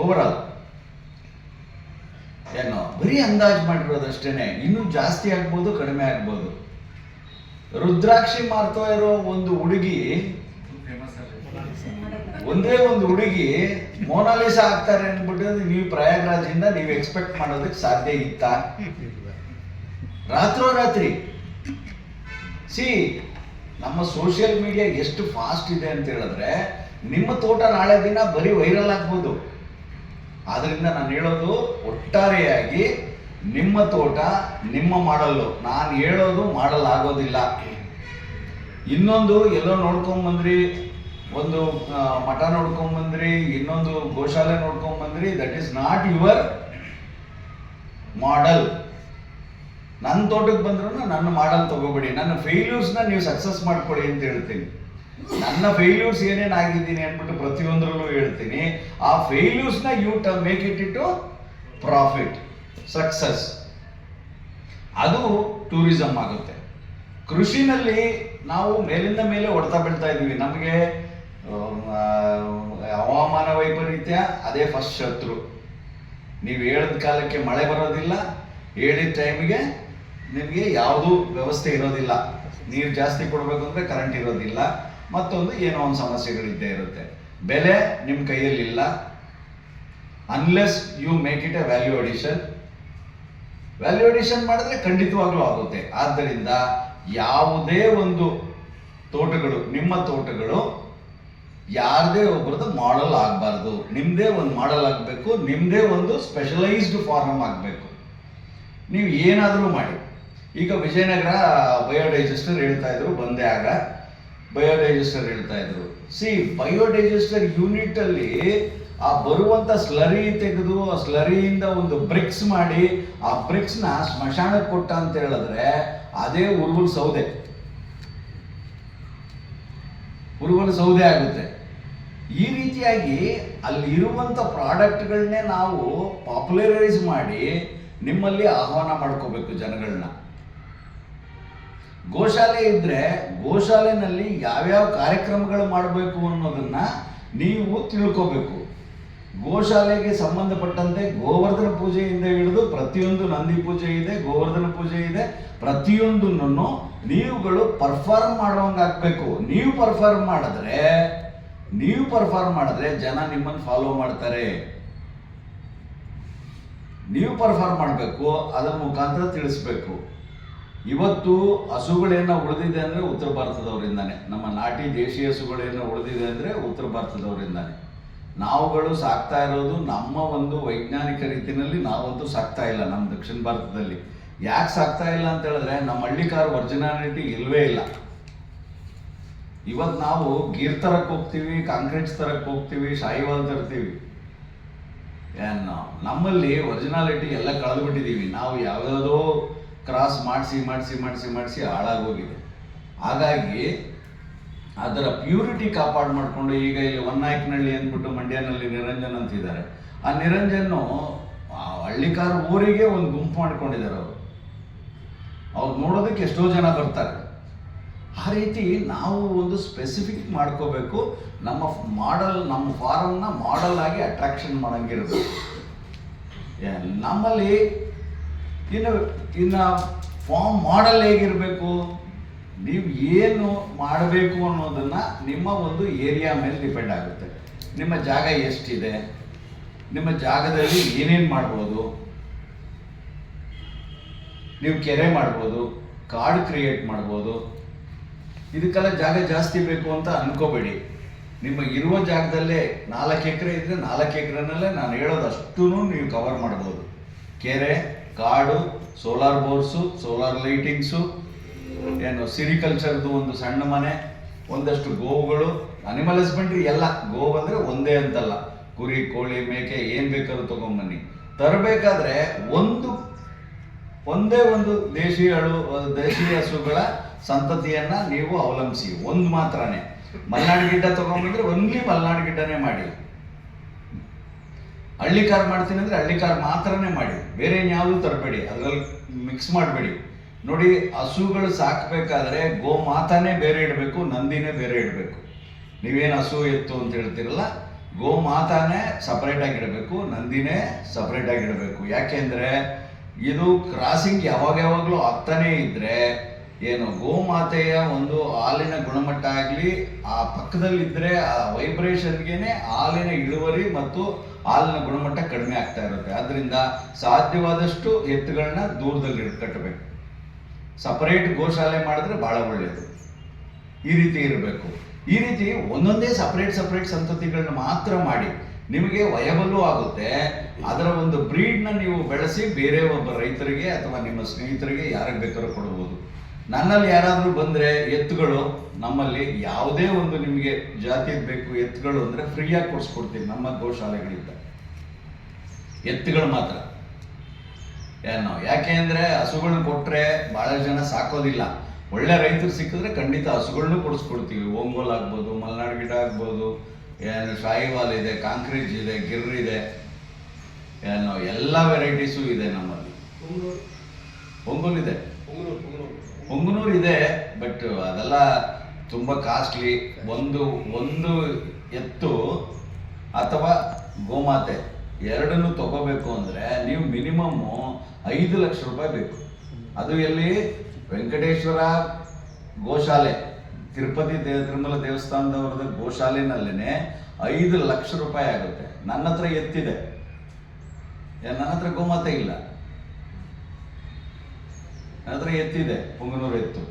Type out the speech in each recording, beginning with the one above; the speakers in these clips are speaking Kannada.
ಓವರಾಲ್ ಏನೋ, ಬರೀ ಅಂದಾಜು ಮಾಡಿರೋದಷ್ಟೇನೆ. ಇನ್ನೂ ಜಾಸ್ತಿ ಆಗ್ಬೋದು, ಕಡಿಮೆ ಆಗ್ಬೋದು. ರುದ್ರಾಕ್ಷಿ ಮಾರ್ತಾ ಇರೋ ಒಂದು ಹುಡುಗಿ, ಒಂದೇ ಒಂದು ಹುಡುಗಿ ಮೋನಾಲಿಸ ಆಗ್ತಾರೆ ಅಂದ್ಬಿಟ್ಟು ನೀವು ಪ್ರಯಾಗ್ರಾಜಿಂದ ನೀವು ಎಕ್ಸ್ಪೆಕ್ಟ್ ಮಾಡೋದಕ್ಕೆ ಸಾಧ್ಯ ಇತ್ತಾ? ರಾತ್ರೋರಾತ್ರಿ. ಸಿ, ನಮ್ಮ ಸೋಷಿಯಲ್ ಮೀಡಿಯಾ ಎಷ್ಟು ಫಾಸ್ಟ್ ಇದೆ ಅಂತ ಹೇಳಿದ್ರೆ ನಿಮ್ಮ ತೋಟ ನಾಳೆ ದಿನ ಬರೀ ವೈರಲ್ ಆಗ್ಬೋದು. ಆದ್ರಿಂದ ನಾನು ಹೇಳೋದು ಒಟ್ಟಾರೆಯಾಗಿ ನಿಮ್ಮ ತೋಟ ನಿಮ್ಮ ಮಾಡಲ್ಲು. ನಾನು ಹೇಳೋದು ಮಾಡಲ್ ಆಗೋದಿಲ್ಲ ಇನ್ನೊಂದು ಎಲ್ಲೋ ನೋಡ್ಕೊಂಬಂದ್ರಿ ಒಂದು ಮಠ ನೋಡ್ಕೊಂಬಂದ್ರಿ ಇನ್ನೊಂದು ಗೋಶಾಲೆ ನೋಡ್ಕೊಂಬಂದ್ರಿ that is not your model ನನ್ನ ತೋಟಕ್ಕೆ ಬಂದ್ರು ನನ್ನ ಮಾಡಲ್ ತಗೋಬೇಡಿ. ನನ್ನ ಫೇಲ್ಯೂರ್ಸ್ನ ನೀವು ಸಕ್ಸಸ್ ಮಾಡ್ಕೊಳ್ಳಿ ಅಂತ ಹೇಳ್ತೀನಿ. ನನ್ನ ಫೇಲ್ಯೂರ್ಸ್ ಏನೇನು ಆಗಿದ್ದೀನಿ ಅಂದ್ಬಿಟ್ಟು ಪ್ರತಿಯೊಂದರಲ್ಲೂ ಹೇಳ್ತೀನಿ. ಆ ಫೇಲ್ಯೂರ್ಸ್ನ ಯು ಟ ಮೇಕ್ ಇಟ್ ಇಟ್ಟು ಪ್ರಾಫಿಟ್ ಸಕ್ಸಸ್ ಅದು ಟೂರಿಸಂ ಆಗುತ್ತೆ. ಕೃಷಿನಲ್ಲಿ ನಾವು ಮೇಲಿಂದ ಮೇಲೆ ಹೊಡ್ತಾ ಬೀಳ್ತಾ ಇದೀವಿ ನಮಗೆ ಹವಾಮಾನ ವೈಪರೀತ್ಯ, ಅದೇ ಫಸ್ಟ್ ಶತ್ರು. ನೀವು ಹೇಳಿದ ಕಾಲಕ್ಕೆ ಮಳೆ ಬರೋದಿಲ್ಲ, ಹೇಳಿದ ಟೈಮಿಗೆ ನಿಮಗೆ ಯಾವುದೂ ವ್ಯವಸ್ಥೆ ಇರೋದಿಲ್ಲ. ನೀರು ಜಾಸ್ತಿ ಕೊಡಬೇಕು ಅಂದರೆ ಕರೆಂಟ್ ಇರೋದಿಲ್ಲ. ಮತ್ತೊಂದು ಏನೋ ಒಂದು ಸಮಸ್ಯೆಗಳಿದ್ದೇ ಇರುತ್ತೆ. ಬೆಲೆ ನಿಮ್ಮ ಕೈಯಲ್ಲಿಲ್ಲ unless you make it a value addition value addition ಮಾಡಿದ್ರೆ ಖಂಡಿತವಾಗ್ಲೂ ಆಗುತ್ತೆ. ಆದ್ದರಿಂದ ಯಾವುದೇ ಒಂದು ತೋಟಗಳು, ನಿಮ್ಮ ತೋಟಗಳು ಯಾರದೇ ಒಬ್ಬರದ್ದು ಮಾಡೆಲ್ ಆಗಬಾರ್ದು. ನಿಮ್ಮದೇ ಒಂದು ಮಾಡೆಲ್ ಆಗಬೇಕು ನಿಮ್ಮದೇ ಒಂದು ಸ್ಪೆಷಲೈಸ್ಡ್ ಫಾರ್ಮ್ ಆಗಬೇಕು. ನೀವು ಏನಾದರೂ ಮಾಡಿ. ಈಗ ವಿಜಯನಗರ ಬಯೋಡೈಜೆಸ್ಟರ್ ಹೇಳ್ತಾ ಇದ್ರು, ಬಂದೆ ಆಗ. ಬಯೋಡೈಜೆಸ್ಟರ್ ಹೇಳ್ತಾ ಇದ್ರು. ಸಿ ಬಯೋಡೈಜೆಸ್ಟರ್ ಯೂನಿಟ್ ಅಲ್ಲಿ ಆ ಬರುವಂತ ಸ್ಲರಿ ತೆಗೆದು ಆ ಸ್ಲರಿಯಿಂದ ಒಂದು ಬ್ರಿಕ್ಸ್ ಮಾಡಿ ಆ ಬ್ರಿಕ್ಸ್ನ ಸ್ಮಶಾನಕ್ಕೆ ಕೊಟ್ಟ ಅಂತ ಹೇಳಿದ್ರೆ ಅದೇ ಉರುಗುಲ್ ಸೌದೆ. ಉರುಗುಲ್ ಸೌದೆ ಆಗುತ್ತೆ. ಈ ರೀತಿಯಾಗಿ ಅಲ್ಲಿ ಇರುವಂತ ಪ್ರಾಡಕ್ಟ್ಗಳನ್ನೇ ನಾವು ಪಾಪ್ಯುಲರೈಸ್ ಮಾಡಿ ನಿಮ್ಮಲ್ಲಿ ಆಹ್ವಾನ ಮಾಡ್ಕೋಬೇಕು ಜನಗಳನ್ನ ಗೋಶಾಲೆ ಇದ್ರೆ ಗೋಶಾಲೆನಲ್ಲಿ ಯಾವ್ಯಾವ ಕಾರ್ಯಕ್ರಮಗಳು ಮಾಡಬೇಕು ಅನ್ನೋದನ್ನ ನೀವು ತಿಳ್ಕೋಬೇಕು. ಗೋಶಾಲೆಗೆ ಸಂಬಂಧಪಟ್ಟಂತೆ ಗೋವರ್ಧನ ಪೂಜೆಯಿಂದ ಹಿಡಿದು ಪ್ರತಿಯೊಂದು ನಂದಿ ಪೂಜೆ ಇದೆ, ಗೋವರ್ಧನ ಪೂಜೆ ಇದೆ, ಪ್ರತಿಯೊಂದನ್ನು ನೀವುಗಳು ಪರ್ಫಾರ್ಮ್ ಮಾಡೋಂಗಾಗಬೇಕು ನೀವು ಪರ್ಫಾರ್ಮ್ ಮಾಡಿದ್ರೆ, ನೀವು ಪರ್ಫಾರ್ಮ್ ಮಾಡಿದ್ರೆ ಜನ ನಿಮ್ಮನ್ನು ಫಾಲೋ ಮಾಡ್ತಾರೆ. ನೀವು ಪರ್ಫಾರ್ಮ್ ಮಾಡಬೇಕು, ಅದರ ಮುಖಾಂತರ ತಿಳಿಸ್ಬೇಕು. ಇವತ್ತು ಹಸುಗಳೇನ ಉಳಿದಿದೆ ಅಂದರೆ ಉತ್ತರ ಭಾರತದವರಿಂದಾನೆ. ನಮ್ಮ ನಾಟಿ ದೇಶೀಯ ಹಸುಗಳೇನ ಉಳಿದಿದೆ ಅಂದರೆ ಉತ್ತರ ಭಾರತದವರಿಂದಾನೆ. ನಾವುಗಳು ಸಾಕ್ತಾ ಇರೋದು ನಮ್ಮ ಒಂದು ವೈಜ್ಞಾನಿಕ ರೀತಿಯಲ್ಲಿ ನಾವಂತೂ ಸಾಕ್ತಾ ಇಲ್ಲ ನಮ್ಮ ದಕ್ಷಿಣ ಭಾರತದಲ್ಲಿ. ಯಾಕೆ ಸಾಕ್ತಾ ಇಲ್ಲ ಅಂತ ಹೇಳಿದ್ರೆ ನಮ್ಮ ಹಳ್ಳಿಕಾರ ಒರಿಜಿನಾಲಿಟಿ ಇಲ್ಲವೇ ಇಲ್ಲ. ಇವತ್ತು ನಾವು ಗೀರ್ ತರಕ್ಕೆ ಹೋಗ್ತೀವಿ ಕಾಂಕ್ರೀಟ್ಸ್ ತರಕ್ಕೆ ಹೋಗ್ತೀವಿ, ಶಾಹಿವಾಲ್ ತರ್ತೀವಿ. ನಮ್ಮಲ್ಲಿ ಒರಿಜಿನಾಲಿಟಿ ಎಲ್ಲ ಕಳೆದುಬಿಟ್ಟಿದ್ದೀವಿ ನಾವು ಯಾವುದಾವುದೋ ಕ್ರಾಸ್ ಮಾಡಿಸಿ ಮಾಡಿಸಿ ಮಾಡಿಸಿ ಮಾಡಿಸಿ ಹಾಳಾಗೋಗಿದೆ. ಹಾಗಾಗಿ ಅದರ ಪ್ಯೂರಿಟಿ ಕಾಪಾಡು ಮಾಡಿಕೊಂಡು ಈಗ ಇಲ್ಲಿ ಹೊನ್ನಾಯಕನಹಳ್ಳಿ ಅಂದ್ಬಿಟ್ಟು ಮಂಡ್ಯನಲ್ಲಿ ನಿರಂಜನ್ ಅಂತಿದ್ದಾರೆ. ಆ ನಿರಂಜನ್ನು ಹಳ್ಳಿಕಾರ ಊರಿಗೆ ಒಂದು ಗುಂಪು ಮಾಡ್ಕೊಂಡಿದ್ದಾರೆ ಅವರು. ಅವ್ರು ನೋಡೋದಕ್ಕೆ ಎಷ್ಟೋ ಜನ ಬರ್ತಾರೆ. ಆ ರೀತಿ ನಾವು ಒಂದು ಸ್ಪೆಸಿಫಿಕ್ ಮಾಡ್ಕೋಬೇಕು. ನಮ್ಮ ಮಾಡಲ್ ನಮ್ಮ ಫಾರಮ್ನ ಮಾಡಲ್ ಆಗಿ ಅಟ್ರಾಕ್ಷನ್ ಮಾಡಂಗಿರಬೇಕು. ನಮ್ಮಲ್ಲಿ ಇನ್ನು ಇನ್ನು ಫಾರ್ಮ್ ಮಾಡಲ್ ಹೇಗಿರಬೇಕು? ನೀವು ಏನು ಮಾಡಬೇಕು ಅನ್ನೋದನ್ನು ನಿಮ್ಮ ಒಂದು ಏರಿಯಾ ಮೇಲೆ ಡಿಪೆಂಡ್ ಆಗುತ್ತೆ. ನಿಮ್ಮ ಜಾಗ ಎಷ್ಟಿದೆ? ನಿಮ್ಮ ಜಾಗದಲ್ಲಿ ಏನೇನು ಮಾಡ್ಬೋದು? ನೀವು ಕೆರೆ ಮಾಡ್ಬೋದು, ಕಾಡು ಕ್ರಿಯೇಟ್ ಮಾಡ್ಬೋದು. ಇದಕ್ಕೆಲ್ಲ ಜಾಗ ಜಾಸ್ತಿ ಬೇಕು ಅಂತ ಅನ್ಕೋಬೇಡಿ. ನಿಮ್ಮ ಇರುವ ಜಾಗದಲ್ಲೇ ನಾಲ್ಕು ಎಕರೆ ಇದ್ರೆ ನಾಲ್ಕು ಎಕರೆನಲ್ಲೇ ನಾನು ಹೇಳೋದು ನೀವು ಕವರ್ ಮಾಡ್ಬೋದು. ಕೆರೆ ಕಾಡು ಸೋಲಾರ್ ಬೋರ್ಸು ಸೋಲಾರ್ ಲೈಟಿಂಗ್ಸು ಏನು ಸಿರಿಕಲ್ಚರ್ದು ಒಂದು ಸಣ್ಣ ಮನೆ, ಒಂದಷ್ಟು ಗೋವುಗಳು ಅನಿಮಲ್ ಹಸ್ಬೆಂಡ್ರಿ ಎಲ್ಲ. ಗೋವು ಅಂದರೆ ಒಂದೇ ಅಂತಲ್ಲ. ಕುರಿ, ಕೋಳಿ, ಮೇಕೆ, ಏನು ಬೇಕಾದ್ರೂ ತಗೊಂಬನ್ನಿ. ತರಬೇಕಾದ್ರೆ ಒಂದು, ಒಂದೇ ಒಂದು ದೇಶೀಯಳು ದೇಶೀಯ ಹಸುಗಳ ಸಂತತಿಯನ್ನು ನೀವು ಅವಲಂಬಿಸಿ. ಒಂದು ಮಾತ್ರನೇ. ಮಲ್ನಾಡು ಗಿಡ್ಡ ತಗೊಂಡ್ಬಂದ್ರೆ ಒನ್ಲಿ ಮಲ್ನಾಡು ಗಿಡ್ಡನೇ ಮಾಡಿ. ಹಳ್ಳಿ ಕಾರ್ ಮಾಡ್ತೀನಿ ಅಂದ್ರೆ ಹಳ್ಳಿ ಕಾರ್ ಮಾತ್ರನೇ ಮಾಡಿ. ಬೇರೆ ಇನ್ಯಾವುದೂ ತರಬೇಡಿ. ಅದ್ರಲ್ಲಿ ಮಿಕ್ಸ್ ಮಾಡಬೇಡಿ. ನೋಡಿ, ಹಸುಗಳು ಸಾಕಬೇಕಾದ್ರೆ ಗೋ ಮಾತಾನೇ ಬೇರೆ ಇಡಬೇಕು, ನಂದಿನೇ ಬೇರೆ ಇಡಬೇಕು. ನೀವೇನು ಹಸು, ಎತ್ತು ಅಂತ ಹೇಳ್ತಿರಲ್ಲ, ಗೋಮಾತಾನೇ ಸಪ್ರೇಟಾಗಿ ಆಗಿಡಬೇಕು ನಂದಿನೇ ಸಪರೇಟ್ ಆಗಿಡಬೇಕು ಯಾಕೆಂದ್ರೆ ಇದು ಕ್ರಾಸಿಂಗ್ ಯಾವಾಗ ಯಾವಾಗಲೂ ಆಗ್ತಾನೇ ಇದ್ದರೆ ಏನು ಗೋ ಮಾತೆಯ ಒಂದು ಹಾಲಿನ ಗುಣಮಟ್ಟ ಆಗಲಿ, ಆ ಪಕ್ಕದಲ್ಲಿದ್ದರೆ ಆ ವೈಬ್ರೇಷನ್ಗೆನೆ ಹಾಲಿನ ಇಳುವರಿ ಮತ್ತು ಹಾಲಿನ ಗುಣಮಟ್ಟ ಕಡಿಮೆ ಆಗ್ತಾ ಇರುತ್ತೆ. ಅದರಿಂದ ಸಾಧ್ಯವಾದಷ್ಟು ಎತ್ತುಗಳನ್ನ ದೂರದಲ್ಲಿ ಕಟ್ಟಬೇಕು. ಸಪರೇಟ್ ಗೋಶಾಲೆ ಮಾಡಿದ್ರೆ ಬಹಳ ಒಳ್ಳೆಯದು ಈ ರೀತಿ ಇರಬೇಕು. ಈ ರೀತಿ ಒಂದೊಂದೇ ಸಪರೇಟ್ ಸಪರೇಟ್ ಸಂತತಿಗಳನ್ನ ಮಾತ್ರ ಮಾಡಿ ನಿಮಗೆ ವಯಬಲ್ಲು ಆಗುತ್ತೆ. ಅದರ ಒಂದು ಬ್ರೀಡ್ನ ನೀವು ಬೆಳೆಸಿ ಬೇರೆ ಒಬ್ಬ ರೈತರಿಗೆ ಅಥವಾ ನಿಮ್ಮ ಸ್ನೇಹಿತರಿಗೆ ಯಾರಿಗೆ ಬೇಕಾದ್ರೂ ಕೊಡ್ಬೋದು. ನನ್ನಲ್ಲಿ ಯಾರಾದರೂ ಬಂದರೆ ಎತ್ತುಗಳು ನಮ್ಮಲ್ಲಿ ಯಾವುದೇ ಒಂದು ನಿಮಗೆ ಜಾತಿ ಬೇಕು ಎತ್ತುಗಳು ಅಂದರೆ ಫ್ರೀಯಾಗಿ ಕೊಡಿಸ್ಕೊಡ್ತೀವಿ ನಮ್ಮ ಗೋಶಾಲೆಗಳಿಂದ. ಎತ್ತುಗಳು ಮಾತ್ರ. ನಾವು ಯಾಕೆ ಅಂದರೆ ಹಸುಗಳನ್ನ ಕೊಟ್ಟರೆ ಭಾಳ ಜನ ಸಾಕೋದಿಲ್ಲ. ಒಳ್ಳೆ ರೈತರು ಸಿಕ್ಕಿದ್ರೆ ಖಂಡಿತ ಹಸುಗಳನ್ನೂ ಕೊಡಿಸ್ಕೊಡ್ತೀವಿ. ಓಂಗೋಲ್ ಆಗ್ಬೋದು ಮಲ್ನಾಡು ಗಿಡ ಆಗ್ಬೋದು ಏನು ಶಾಹಿವಾಲ್ ಇದೆ ಕಾಂಕ್ರೀಟ್ ಇದೆ ಗಿರ್ ಇದೆ. ಏನು ಎಲ್ಲ ವೆರೈಟೀಸು ಇದೆ ನಮ್ಮಲ್ಲಿ. ಒಂಗೋಲ್ ಇದೆ. ಹೊಂಗನೂರು ಇದೆ ಬಟ್ ಅದೆಲ್ಲ ತುಂಬ ಕಾಸ್ಟ್ಲಿ ಒಂದು ಒಂದು ಎತ್ತು ಅಥವಾ ಗೋಮಾತೆ ಎರಡನ್ನು ತಗೋಬೇಕು ಅಂದರೆ ನೀವು ಮಿನಿಮಮ್ಮು ಐದು ಲಕ್ಷ ರೂಪಾಯಿ ಬೇಕು. ಅದು ಎಲ್ಲಿ? ವೆಂಕಟೇಶ್ವರ ಗೋಶಾಲೆ. ತಿರುಪತಿ ದೇ, ತಿರುಮಲ ದೇವಸ್ಥಾನದವ್ರದ ಗೋಶಾಲೆನಲ್ಲೇ ಐದು ಲಕ್ಷ ರೂಪಾಯಿ ಆಗುತ್ತೆ. ನನ್ನ ಹತ್ರ ಎತ್ತಿದೆ. ನನ್ನ ಹತ್ರ ಗೋಮಾತೆ ಇಲ್ಲ. ಹತ್ರ ಎತ್ತಿದೆ ಪುಂಗನೂರು ಎತ್ತು.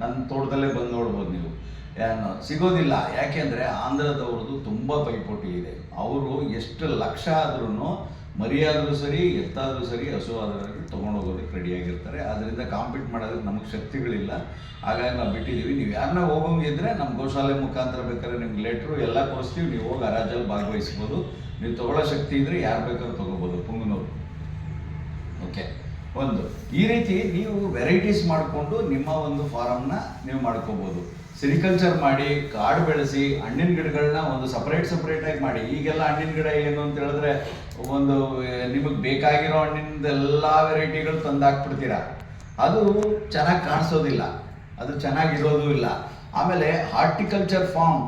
ನನ್ನ ತೋಟದಲ್ಲೇ ಬಂದು ನೋಡ್ಬೋದು ನೀವು. ಸಿಗೋದಿಲ್ಲ. ಯಾಕೆಂದರೆ ಆಂಧ್ರದವ್ರದ್ದು ತುಂಬ ಪೈಪೋಟಿ ಇದೆ. ಅವರು ಎಷ್ಟು ಲಕ್ಷ ಆದ್ರೂ ಮರಿಯಾದರೂ ಸರಿ, ಎತ್ತಾದರೂ ಸರಿ ಹಸು ಆದ್ರೂ ತೊಗೊಂಡೋಗೋದಕ್ಕೆ ರೆಡಿಯಾಗಿರ್ತಾರೆ ಅದರಿಂದ ಕಾಂಪೀಟ್ ಮಾಡೋದಕ್ಕೆ ನಮಗೆ ಶಕ್ತಿಗಳಿಲ್ಲ. ಹಾಗಾಗಿ ನಾವು ಬಿಟ್ಟಿದ್ದೀವಿ ನೀವು ಯಾರನ್ನ ಹೋಗೋಂಗಿದ್ರೆ ನಮ್ಮ ಗೋಶಾಲೆ ಮುಖಾಂತರ ಬೇಕಾದ್ರೆ ನಿಮ್ಗೆ ಲೆಟ್ರು ಎಲ್ಲ ಕೊಡಿಸ್ತೀವಿ. ನೀವು ಹೋಗಿ ಹರಾಜಲ್ಲಿ ಭಾಗವಹಿಸ್ಬೋದು. ನೀವು ತಗೊಳ್ಳೋ ಶಕ್ತಿ ಇದ್ದರೆ ಯಾರು ಬೇಕಾದ್ರೂ ತೊಗೋಬೋದು. ಪುಂಗನೂರು ಓಕೆ ಒಂದು. ಈ ರೀತಿ ನೀವು ವೆರೈಟೀಸ್ ಮಾಡಿಕೊಂಡು ನಿಮ್ಮ ಒಂದು ಫಾರಮ್ನ ನೀವು ಮಾಡ್ಕೋಬಹುದು ಸಿರಿಕಲ್ಚರ್ ಮಾಡಿ, ಕಾಡು ಬೆಳೆಸಿ, ಹಣ್ಣಿನ ಗಿಡಗಳನ್ನ ಒಂದು ಸಪ್ರೇಟ್ ಸಪ್ರೇಟಾಗಿ ಮಾಡಿ. ಈಗೆಲ್ಲ ಹಣ್ಣಿನ ಗಿಡ ಏನು ಅಂತ ಹೇಳಿದ್ರೆ ಒಂದು, ನಿಮಗೆ ಬೇಕಾಗಿರೋ ಹಣ್ಣಿನದ ಎಲ್ಲ ವೆರೈಟಿಗಳು ತಂದು ಹಾಕ್ಬಿಡ್ತೀರಾ? ಅದು ಚೆನ್ನಾಗಿ ಕಾಣಿಸೋದಿಲ್ಲ. ಅದು ಚೆನ್ನಾಗಿರೋದು ಇಲ್ಲ. ಆಮೇಲೆ ಹಾರ್ಟಿಕಲ್ಚರ್ ಫಾರ್ಮ್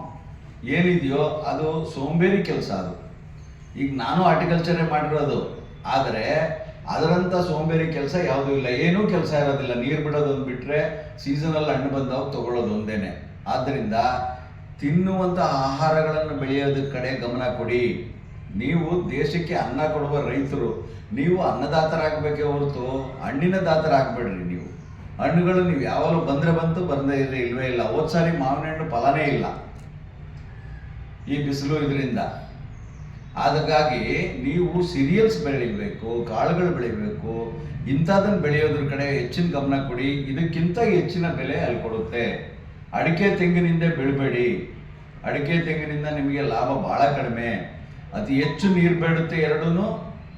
ಏನಿದೆಯೋ ಅದು ಸೋಂಬೇರಿ ಕೆಲಸ ಅದು. ಈಗ ನಾನು ಹಾರ್ಟಿಕಲ್ಚರೇ ಮಾಡಿರೋದು ಆದರೆ ಅದರಂಥ ಸೋಂಬೇರಿ ಕೆಲಸ ಯಾವುದೂ ಇಲ್ಲ. ಏನೂ ಕೆಲಸ ಇರೋದಿಲ್ಲ. ನೀರು ಬಿಡೋದೊಂದು ಬಿಟ್ಟರೆ ಸೀಸನಲ್ ಹಣ್ಣು ಬಂದಾಗ ತಗೊಳ್ಳೋದು ಒಂದೇನೆ ಆದ್ದರಿಂದ ತಿನ್ನುವಂಥ ಆಹಾರಗಳನ್ನು ಬೆಳೆಯೋದ್ರ ಕಡೆ ಗಮನ ಕೊಡಿ. ನೀವು ದೇಶಕ್ಕೆ ಅನ್ನ ಕೊಡುವ ರೈತರು, ನೀವು ಅನ್ನದಾತರಾಗಬೇಕೇ ಹೊರತು ಹಣ್ಣಿನ ದಾತರಾಗಬೇಡ್ರಿ ನೀವು. ಹಣ್ಣುಗಳು ನೀವು ಯಾವಾಗಲೂ ಬಂದರೆ ಬಂತು ಬಂದೇ ಇದ್ರೆ ಇಲ್ವೇ ಇಲ್ಲ. ಹೋದ್ಸಾರಿ ಮಾವಿನ ಹಣ್ಣು ಫಲನೇ ಇಲ್ಲ. ಈ ಬಿಸಿಲು ಇದರಿಂದ ಅದಕ್ಕಾಗಿ ನೀವು ಸೀರಿಯಲ್ಸ್ ಬೆಳಿಬೇಕು, ಕಾಳುಗಳು ಬೆಳಿಬೇಕು ಇಂಥದನ್ನು ಬೆಳೆಯೋದ್ರ ಕಡೆ ಹೆಚ್ಚಿನ ಗಮನ ಕೊಡಿ. ಇದಕ್ಕಿಂತ ಹೆಚ್ಚಿನ ಬೆಲೆ ಅಲ್ಲಿ ಕೊಡುತ್ತೆ. ಅಡಿಕೆ ತೆಂಗಿನಿಂದ ಬೆಳಬೇಡಿ. ಅಡಿಕೆ ತೆಂಗಿನಿಂದ ನಿಮಗೆ ಲಾಭ ಭಾಳ ಕಡಿಮೆ. ಅತಿ ಹೆಚ್ಚು ನೀರು ಬೇಡುತ್ತೆ ಎರಡೂ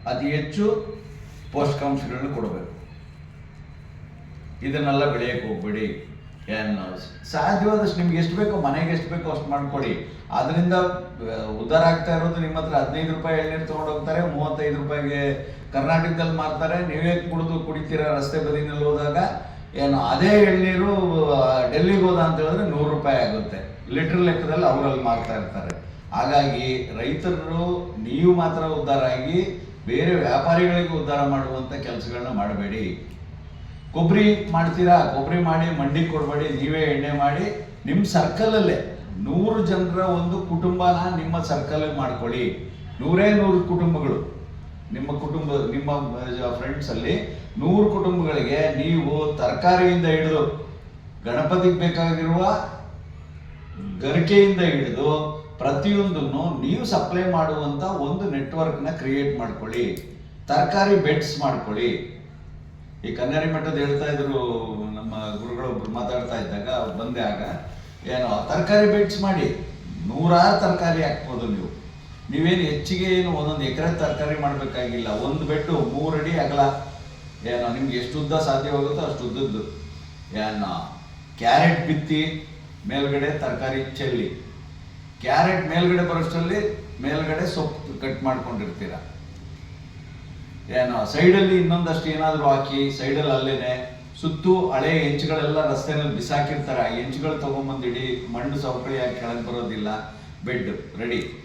ಅತಿ ಹೆಚ್ಚು ಪೋಷಕಾಂಶಗಳನ್ನು ಕೊಡಬೇಕು. ಇದನ್ನೆಲ್ಲ ಬೆಳೆಯಕ್ಕೆ ಹೋಗ್ಬೇಡಿ. ಸಾಧ್ಯವಾದಷ್ಟು ನಿಮ್ಗೆ ಎಷ್ಟು ಬೇಕೋ ಮನೆಗೆ ಎಷ್ಟು ಬೇಕೋ ಅಷ್ಟು ಮಾಡ್ಕೊಡಿ. ಅದರಿಂದ ಉದ್ದಾರ ಆಗ್ತಾ ಇರೋದು ನಿಮ್ಮ ಹತ್ರ ಹದಿನೈದು ರೂಪಾಯಿ ಎಳ್ನೀರು ತೊಗೊಂಡು ಹೋಗ್ತಾರೆ, ಮೂವತ್ತೈದು ರೂಪಾಯಿಗೆ ಕರ್ನಾಟಕದಲ್ಲಿ ಮಾರ್ತಾರೆ. ನೀವೇ ಕುಡಿದು ಕುಡಿತೀರಾ ರಸ್ತೆ ಬದಿನಲ್ಲಿ ಹೋದಾಗ, ಏನು, ಅದೇ ಎಳ್ನೀರು ಡೆಲ್ಲಿಗೆ ಹೋದ ಅಂತ ಹೇಳಿದ್ರೆ ನೂರು ರೂಪಾಯಿ ಆಗುತ್ತೆ. ಲೀಟರ್ ಲೆಕ್ಕದಲ್ಲಿ ಅವರಲ್ಲಿ ಮಾರ್ತಾ ಇರ್ತಾರೆ. ಹಾಗಾಗಿ ರೈತರು, ನೀವು ಮಾತ್ರ ಉದ್ಧಾರ ಆಗಿ, ಬೇರೆ ವ್ಯಾಪಾರಿಗಳಿಗೆ ಉದ್ಧಾರ ಮಾಡುವಂಥ ಕೆಲಸಗಳನ್ನ ಮಾಡಬೇಡಿ. ಕೊಬ್ಬರಿ ಮಾಡ್ತೀರಾ? ಕೊಬ್ಬರಿ ಮಾಡಿ ಮಂಡಿಗೆ ಕೊಡಬೇಡಿ, ನೀವೇ ಎಣ್ಣೆ ಮಾಡಿ ನಿಮ್ಮ ಸರ್ಕಲಲ್ಲೇ ನೂರು ಜನರ ಒಂದು ಕುಟುಂಬನ ನಿಮ್ಮ ಸರ್ಕಲಲ್ಲಿ ಮಾಡ್ಕೊಳ್ಳಿ. ನೂರೇ ನೂರು ಕುಟುಂಬಗಳು. ನಿಮ್ಮ ಕುಟುಂಬ, ನಿಮ್ಮ ಫ್ರೆಂಡ್ಸಲ್ಲಿ ನೂರು ಕುಟುಂಬಗಳಿಗೆ ನೀವು ತರಕಾರಿಯಿಂದ ಹಿಡಿದು ಗಣಪತಿಗೆ ಬೇಕಾಗಿರುವ ಗರಿಕೆಯಿಂದ ಹಿಡಿದು ಪ್ರತಿಯೊಂದನ್ನು ನೀವು ಸಪ್ಲೈ ಮಾಡುವಂಥ ಒಂದು ನೆಟ್ವರ್ಕ್ನ ಕ್ರಿಯೇಟ್ ಮಾಡ್ಕೊಳ್ಳಿ. ತರಕಾರಿ ಬೆಡ್ಸ್ ಮಾಡ್ಕೊಳ್ಳಿ. ಈ ಕನ್ಯಾರಿ ಮಠದ ಹೇಳ್ತಾ ಇದ್ರು ನಮ್ಮ ಗುರುಗಳೊಬ್ರು ಮಾತಾಡ್ತಾ ಇದ್ದಾಗ, ಅವ್ರು ಬಂದೆ ಆಗ, ಏನೋ ತರಕಾರಿ ಬೆಡ್ಸ್ ಮಾಡಿ, ನೂರಾರು ತರಕಾರಿ ಹಾಕ್ಬೋದು ನೀವು. ನೀವೇನು ಹೆಚ್ಚಿಗೆ ಏನು ಒಂದೊಂದು ಎಕರೆ ತರಕಾರಿ ಮಾಡಬೇಕಾಗಿಲ್ಲ, ಒಂದು ಬೆಟ್ಟು ಮೂರಡಿ ಅಗಲ. ಏನೋ ನಿಮ್ಗೆ ಎಷ್ಟು ಉದ್ದ ಸಾಧ್ಯವಾಗುತ್ತೋ ಅಷ್ಟು ಉದ್ದದ್ದು. ಏನೋ ಕ್ಯಾರೆಟ್ ಬಿತ್ತಿ, ಮೇಲ್ಗಡೆ ತರಕಾರಿ ಚೆಲ್ಲಿ. ಕ್ಯಾರೆಟ್ ಮೇಲ್ಗಡೆ ಬರೋಷ್ಟರಲ್ಲಿ ಮೇಲ್ಗಡೆ ಸೊಪ್ಪು ಕಟ್ ಮಾಡ್ಕೊಂಡಿರ್ತೀರ. ಏನೋ ಸೈಡಲ್ಲಿ ಇನ್ನೊಂದಷ್ಟು ಏನಾದರೂ ಹಾಕಿ, ಸೈಡಲ್ಲಿ ಅಲ್ಲೇನೆ ಸುತ್ತು ಹಳೆ ಹೆಂಚುಗಳೆಲ್ಲ ರಸ್ತೆನಲ್ಲಿ ಬಿಸಾಕಿರ್ತಾರೆ. ಆ ಹೆಂಚುಗಳು ತಗೊಂಬಂದಿಡಿ ಮಣ್ಣು ಸವಕಳಿ ಹಾಕಿ ಕೆಳಗೆ ಬರೋದಿಲ್ಲ. Bed ready